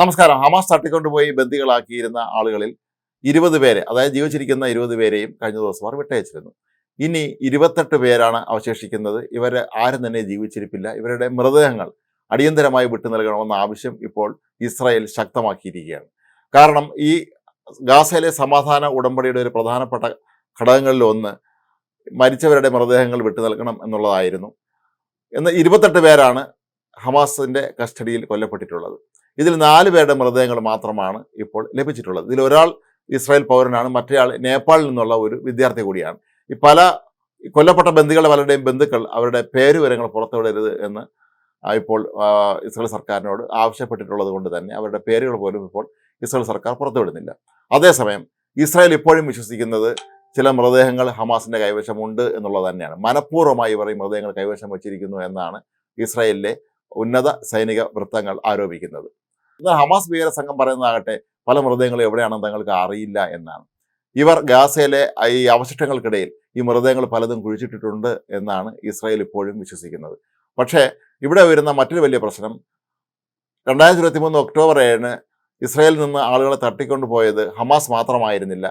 നമസ്കാരം. ഹമാസ് തട്ടിക്കൊണ്ടുപോയി ബന്ദികളാക്കിയിരുന്ന ആളുകളിൽ ഇരുപത് പേരെ അതായത് ജീവിച്ചിരിക്കുന്ന ഇരുപത് പേരെയും കഴിഞ്ഞ ദിവസം അവർ വിട്ടയച്ചിരുന്നു. ഇനി ഇരുപത്തെട്ട് പേരാണ് അവശേഷിക്കുന്നത്. ഇവരെ ആരും തന്നെ ജീവിച്ചിരിപ്പില്ല. ഇവരുടെ മൃതദേഹങ്ങൾ അടിയന്തരമായി വിട്ടു നൽകണമെന്ന ആവശ്യം ഇപ്പോൾ ഇസ്രായേൽ ശക്തമാക്കിയിരിക്കുകയാണ്. കാരണം ഈ ഗാസയിലെ സമാധാന ഉടമ്പടിയുടെ ഒരു പ്രധാനപ്പെട്ട ഘടകങ്ങളിൽ ഒന്ന് മരിച്ചവരുടെ മൃതദേഹങ്ങൾ വിട്ടു നൽകണം എന്നുള്ളതായിരുന്നു. എന്ന് ഇരുപത്തെട്ട് പേരാണ് ഹമാസിന്റെ കസ്റ്റഡിയിൽ കൊല്ലപ്പെട്ടിട്ടുള്ളത്. ഇതിൽ നാല് പേരുടെ മൃതദേഹങ്ങൾ മാത്രമാണ് ഇപ്പോൾ ലഭിച്ചിട്ടുള്ളത്. ഇതിൽ ഒരാൾ ഇസ്രായേൽ പൗരനാണ് മറ്റേയാൾ നേപ്പാളിൽ നിന്നുള്ള ഒരു വിദ്യാർത്ഥി കൂടിയാണ്. ഈ പല കൊല്ലപ്പെട്ട ബന്ധുക്കളെ പലരുടെയും ബന്ധുക്കൾ അവരുടെ പേരുവിവരങ്ങൾ പുറത്തുവിടരുത് എന്ന് ഇപ്പോൾ ഇസ്രായേൽ സർക്കാരിനോട് ആവശ്യപ്പെട്ടിട്ടുള്ളത് കൊണ്ട് തന്നെ അവരുടെ പേരുകൾ പോലും ഇപ്പോൾ ഇസ്രായേൽ സർക്കാർ പുറത്തുവിടുന്നില്ല. അതേസമയം ഇസ്രായേൽ ഇപ്പോഴും വിശ്വസിക്കുന്നത് ചില മൃതദേഹങ്ങൾ ഹമാസിന്റെ കൈവശമുണ്ട് എന്നുള്ളത് തന്നെയാണ്. മനഃപൂർവമായി ഇവർ ഈ മൃതദേഹങ്ങൾ കൈവശം വച്ചിരിക്കുന്നു എന്നാണ് ഇസ്രായേലിലെ ഉന്നത സൈനിക വൃത്തങ്ങൾ ആരോപിക്കുന്നത്. എന്നാൽ ഹമാസ് ഭീകര സംഘം പറയുന്നതാകട്ടെ പല മൃതദേഹങ്ങളും എവിടെയാണെന്ന് തങ്ങൾക്ക് അറിയില്ല എന്നാണ്. ഇവർ ഗാസയിലെ ഈ അവശിഷ്ടങ്ങൾക്കിടയിൽ ഈ മൃതദേഹങ്ങൾ പലതും കുഴിച്ചിട്ടിട്ടുണ്ട് എന്നാണ് ഇസ്രായേൽ ഇപ്പോഴും വിശ്വസിക്കുന്നത്. പക്ഷേ ഇവിടെ വരുന്ന മറ്റൊരു വലിയ പ്രശ്നം രണ്ടായിരത്തി ഇരുപത്തി മൂന്ന് ഒക്ടോബർ ഏഴിന് ഇസ്രായേലിൽ നിന്ന് ആളുകളെ തട്ടിക്കൊണ്ടുപോയത് ഹമാസ് മാത്രമായിരുന്നില്ല.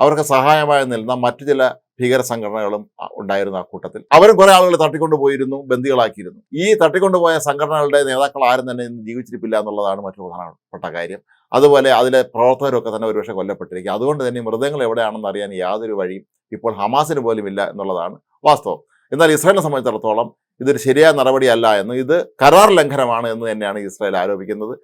അവർക്ക് സഹായമായി നിൽക്കുന്ന മറ്റു ചില ഭീകര സംഘടനകളും ഉണ്ടായിരുന്നു ആ കൂട്ടത്തിൽ. അവരും കുറെ ആളുകളെ തട്ടിക്കൊണ്ടുപോയിരുന്നു ബന്ദികളാക്കിയിരുന്നു. ഈ തട്ടിക്കൊണ്ടുപോയ സംഘടനകളുടെ നേതാക്കൾ ആരും തന്നെ ഇന്ന് ജീവിച്ചിരിപ്പില്ല എന്നുള്ളതാണ് മറ്റൊരു പ്രധാനപ്പെട്ട കാര്യം. അതുപോലെ അതിലെ പ്രവർത്തകരൊക്കെ തന്നെ ഒരുപക്ഷെ കൊല്ലപ്പെട്ടിരിക്കും. അതുകൊണ്ട് തന്നെ മൃതങ്ങൾ എവിടെയാണെന്ന് അറിയാൻ യാതൊരു വഴിയും ഇപ്പോൾ ഹമാസിന് പോലും ഇല്ല എന്നുള്ളതാണ് വാസ്തവം. എന്നാൽ ഇസ്രായേലിനെ സംബന്ധിച്ചിടത്തോളം ഇതൊരു ശരിയായ നടപടിയല്ല എന്ന് ഇത് കരാർ ലംഘനമാണ് എന്ന് തന്നെയാണ് ഇസ്രായേൽ ആരോപിക്കുന്നത്.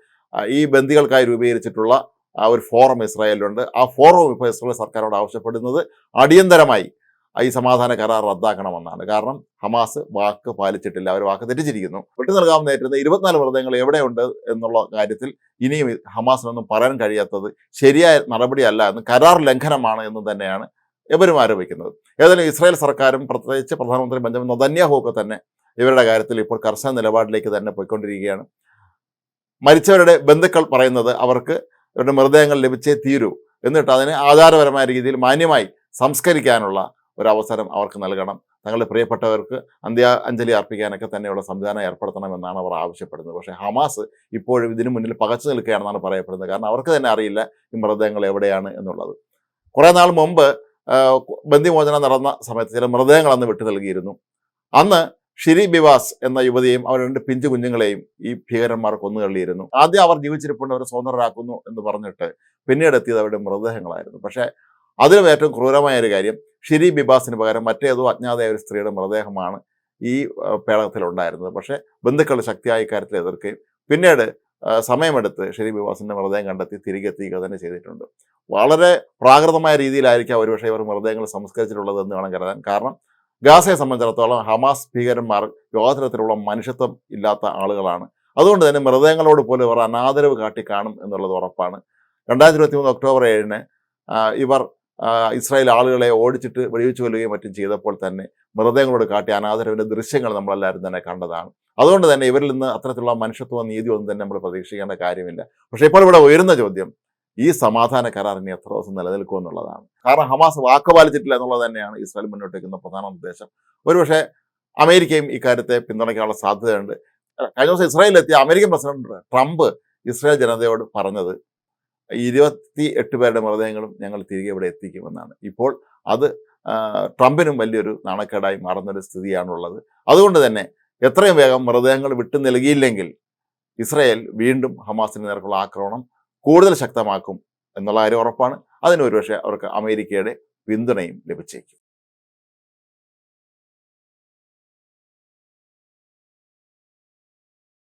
ഈ ബന്ദികൾക്കായി രൂപീകരിച്ചിട്ടുള്ള ആ ഒരു ഫോറം ഇസ്രായേലിലുണ്ട്. ആ ഫോറം ഇപ്പോൾ ഇസ്രായേൽ സർക്കാരോട് ആവശ്യപ്പെടുന്നത് അടിയന്തരമായി ഈ സമാധാന കരാർ റദ്ദാക്കണമെന്നാണ്. കാരണം ഹമാസ് വാക്ക് പാലിച്ചിട്ടില്ല. അവർ വാക്ക് തെറ്റിച്ചിരിക്കുന്നു. വിട്ടു നൽകാമെന്ന് ഏറ്റുന്ന ഇരുപത്തിനാല് മൃതദേഹങ്ങൾ എവിടെയുണ്ട് എന്നുള്ള കാര്യത്തിൽ ഇനിയും ഹമാസിനൊന്നും പറയാൻ കഴിയാത്തത് ശരിയായ നടപടിയല്ല എന്ന് കരാർ ലംഘനമാണ് എന്ന് തന്നെയാണ് ഇവരും ആരോപിക്കുന്നത്. ഏതായാലും ഇസ്രായേൽ സർക്കാരും പ്രത്യേകിച്ച് പ്രധാനമന്ത്രി ബെഞ്ചമിൻ നദന്യാഹു ഒക്കെ തന്നെ ഇവരുടെ കാര്യത്തിൽ ഇപ്പോൾ കർശന നിലപാടിലേക്ക് തന്നെ പോയിക്കൊണ്ടിരിക്കുകയാണ്. മരിച്ചവരുടെ ബന്ധുക്കൾ പറയുന്നത് അവർക്ക് ഇവരുടെ മൃതദേഹങ്ങൾ ലഭിച്ചേ തീരൂ. എന്നിട്ട് അതിനെ ആധാരപരമായ രീതിയിൽ മാന്യമായി സംസ്കരിക്കാനുള്ള ഒരു അവസരം അവർക്ക് നൽകണം. തങ്ങളുടെ പ്രിയപ്പെട്ടവർക്ക് അന്ത്യ അഞ്ജലി അർപ്പിക്കാനൊക്കെ തന്നെയുള്ള സംവിധാനം ഏർപ്പെടുത്തണമെന്നാണ് അവർ ആവശ്യപ്പെടുന്നത്. പക്ഷേ ഹമാസ് ഇപ്പോഴും ഇതിനു മുന്നിൽ പകച്ചു നിൽക്കുകയാണെന്നാണ് പറയപ്പെടുന്നത്. കാരണം അവർക്ക് തന്നെ അറിയില്ല ഈ മൃതദേഹങ്ങൾ എവിടെയാണ് എന്നുള്ളത്. കുറേ നാൾ മുമ്പ് ബന്ദിമോചനം നടന്ന സമയത്ത് ചില മൃതദേഹങ്ങൾ അന്ന് വിട്ടു നൽകിയിരുന്നു. അന്ന് ഷിരി ബിവാസ് എന്ന യുവതിയെയും അവർ രണ്ട് പിഞ്ചു കുഞ്ഞുങ്ങളെയും ഈ ഭീകരന്മാർ കൊന്നുതള്ളിയിരുന്നു. ആദ്യം അവർ ജീവിച്ചിരിപ്പുണ്ട് അവരെ സ്വതന്ത്രരാക്കുന്നു എന്ന് പറഞ്ഞിട്ട് പിന്നീട് എത്തിയത് അവരുടെ മൃതദേഹങ്ങളായിരുന്നു. പക്ഷേ അതിലും ഏറ്റവും ക്രൂരമായ ഒരു കാര്യം ഷിരി ബിബാസിന് പകരം മറ്റേതോ അജ്ഞാതയായ ഒരു സ്ത്രീയുടെ മൃതദേഹമാണ് ഈ പേടകത്തിലുണ്ടായിരുന്നത് പക്ഷേ ബന്ധുക്കൾ ശക്തിയായ ഇക്കാര്യത്തിൽ എതിർക്കുകയും പിന്നീട് സമയമെടുത്ത് ഷിരി ബിബാസിന്റെ മൃതദേഹം കണ്ടെത്തി തിരികെ എത്തിക്കുക തന്നെ ചെയ്തിട്ടുണ്ട്. വളരെ പ്രാകൃതമായ രീതിയിലായിരിക്കാം ഒരുപക്ഷെ ഇവർ മൃതദേഹങ്ങൾ സംസ്കരിച്ചിട്ടുള്ളത് എന്ന് വേണം കരുതാൻ. കാരണം ഗാസയെ സംബന്ധിച്ചിടത്തോളം ഹമാസ് ഭീകരന്മാർ യോധനത്തിലുള്ള മനുഷ്യത്വം ഇല്ലാത്ത ആളുകളാണ്. അതുകൊണ്ട് തന്നെ മൃതദേഹങ്ങളോട് പോലും ഇവർ അനാദരവ് കാട്ടി കാണും എന്നുള്ളത് ഉറപ്പാണ്. രണ്ടായിരത്തി ഇരുപത്തി മൂന്ന് ഒക്ടോബർ ഏഴിന് ഇവർ ഇസ്രായേൽ ആളുകളെ ഓടിച്ചിട്ട് വെടിവെച്ച് കൊല്ലുകയും മറ്റും ചെയ്തപ്പോൾ തന്നെ മൃതദേഹങ്ങളോട് കാട്ടിയ അനാദരവിന്റെ ദൃശ്യങ്ങൾ നമ്മളെല്ലാവരും തന്നെ കണ്ടതാണ്. അതുകൊണ്ട് തന്നെ ഇവരിൽ നിന്ന് അത്തരത്തിലുള്ള മനുഷ്യത്വ നീതി ഒന്നും തന്നെ നമ്മൾ പ്രതീക്ഷിക്കേണ്ട കാര്യമില്ല. പക്ഷേ ഇപ്പോൾ ഇവിടെ ഉയരുന്ന ചോദ്യം ഈ സമാധാന കരാർ ഇനി എത്ര ദിവസം നിലനിൽക്കും എന്നുള്ളതാണ്. കാരണം ഹമാസ് വാക്ക് പാലിച്ചിട്ടില്ല എന്നുള്ളത് തന്നെയാണ് ഇസ്രായേൽ മുന്നോട്ട് വയ്ക്കുന്ന പ്രധാന നിർദ്ദേശം ഒരുപക്ഷെ അമേരിക്കയും ഇക്കാര്യത്തെ പിന്തുണയ്ക്കാനുള്ള സാധ്യതയുണ്ട്. കഴിഞ്ഞ ദിവസം ഇസ്രായേലിലെത്തിയ അമേരിക്കൻ പ്രസിഡന്റ് ട്രംപ് ഇസ്രായേൽ ജനതയോട് പറഞ്ഞത് ഇരുപത്തി എട്ട് പേരുടെ മൃതദേഹങ്ങളും ഞങ്ങൾ തിരികെ ഇവിടെ എത്തിക്കുമെന്നാണ്. ഇപ്പോൾ അത് ട്രംപിനും വലിയൊരു നാണക്കേടായി മാറുന്നൊരു സ്ഥിതിയാണുള്ളത്. അതുകൊണ്ട് തന്നെ എത്രയും വേഗം മൃതദേഹങ്ങൾ വിട്ടു നൽകിയില്ലെങ്കിൽ ഇസ്രായേൽ വീണ്ടും ഹമാസിന് നേർക്കുള്ള ആക്രമണം കൂടുതൽ ശക്തമാക്കും എന്നുള്ള കാര്യം ഉറപ്പാണ്. അതിന് ഒരുപക്ഷെ അവർക്ക് അമേരിക്കയുടെ പിന്തുണയും ലഭിച്ചേക്കും.